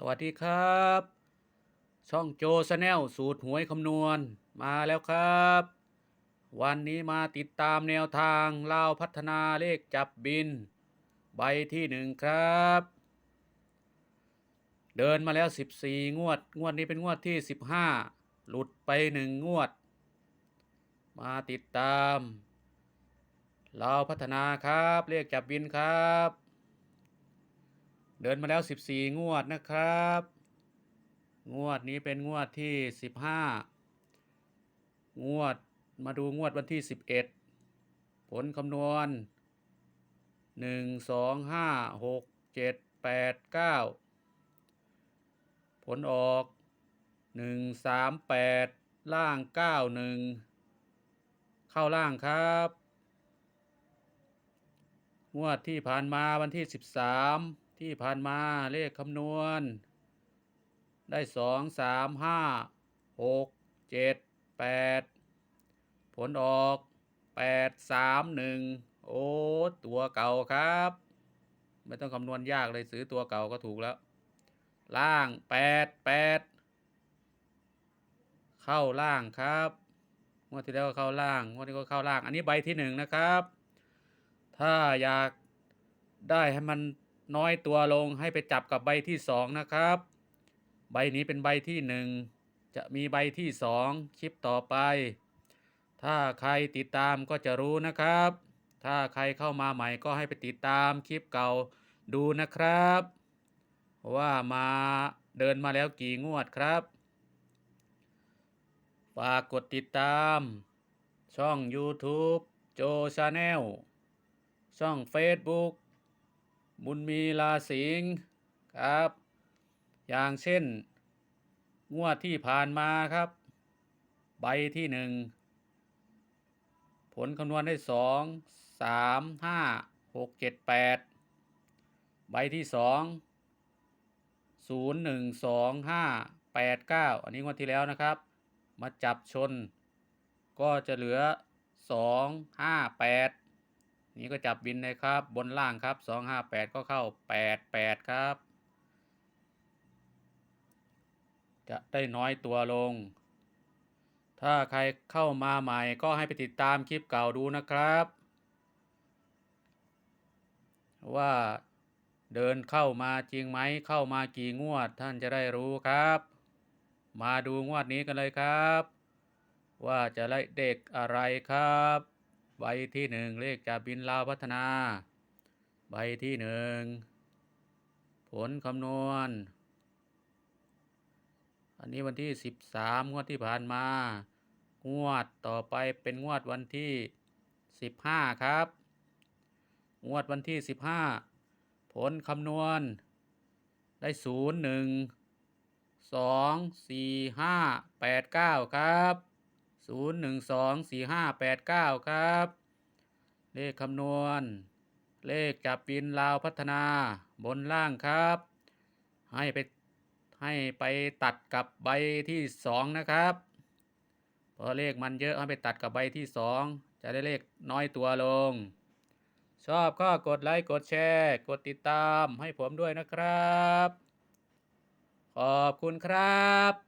สวัสดีครับ ช่องโจชาแนลสูตรหวยคำนวณมาแล้วครับ วันนี้มาติดตามแนวทางเล่าพัฒนาเลขจับบิน ใบที่หนึ่งครับ เดินมาแล้ว 14 งวด งวดนี้เป็นงวดที่ 15 หลุดไปหนึ่งงวด มาติดตามเล่าพัฒนาครับ เลขจับบินครับ เดินมาแล้ว 14 งวดนะครับ งวดนี้เป็นงวดที่ 15 งวดมาดูงวดวันที่ 11 ผลคำนวณ 1 2 5 6 7 8 9 ผลออก 1 3 8 ล่าง 9 1 เข้าล่างครับ งวดที่ผ่านมาวันที่ 13 ที่ผ่านมาเลขคำนวณ ได้สองสามห้าหกเจ็ดแปดผลออกแปดสามหนึ่งโอ้ตัวเก่าครับ ไม่ต้องคำนวณยากเลยซื้อตัวเก่าก็ถูกแล้ว ล่างแปดแปดเข้าล่างครับงวดที่แล้วก็เข้าล่างงวดนี้ก็เข้าล่าง อันนี้ใบที่หนึ่งนะครับ ถ้าอยากได้ให้มัน น้อยตัวลงให้ไปจับกับใบที่สองนะครับ ใบนี้เป็นใบที่หนึ่งจะมีใบที่สองคลิปต่อไป ถ้าใครติดตามก็จะรู้นะครับ ถ้าใครเข้ามาใหม่ก็ให้ไปติดตามคลิปเก่าดูนะครับ ว่ามาเดินมาแล้วกี่งวดครับฝากกดติดตาม ช่อง YouTube โจชาแนลช่อง Facebook บุญมีลาสิงครับ อย่างเช่น งวดที่ผ่านมาครับ ใบที่หนึ่งผลคำนวณได้สองสามห้าหกเจ็ดแปดใบที่สองศูนย์หนึ่งสองห้าแปดเก้าอันนี้งวดที่แล้วนะครับ มาจับชน ก็จะเหลือสองห้าแปด นี่ก็จับบินเลยครับ บนล่างครับสองห้าแปดก็เข้าแปดแปดครับ จะได้น้อยตัวลง ถ้าใครเข้ามาใหม่ก็ให้ไปติดตามคลิปเก่าดูนะครับ ว่าเดินเข้ามาจริงไหมเข้ามากี่งวดท่านจะได้รู้ครับ มาดูงวดนี้กันเลยครับ ว่าจะได้เด็กอะไรครับ ใบที่หนึ่งเลขจากบินลาวพัฒนา ใบที่หนึ่งผลคำนวณ อันนี้วันที่สิบสามงวดที่ผ่านมา งวดต่อไปเป็นงวดวันที่สิบห้าครับ งวดวันที่สิบห้าผลคำนวณ ได้ศูนย์หนึ่งสองสี่ห้าแปดเก้าครับ ศูนย์หนึ่งสองสี่ห้าแปดเก้าครับ เลขคำนวณ เลขจับปินลาวพัฒนาบนล่างครับ ให้ไปให้ไปตัดกับใบที่สองนะครับเพราะเลขมันเยอะให้ไปตัดกับใบที่สองจะได้เลขน้อยตัวลง ชอบก็กดไลค์กดแชร์ กดติดตามให้ผมด้วยนะครับ ขอบคุณครับ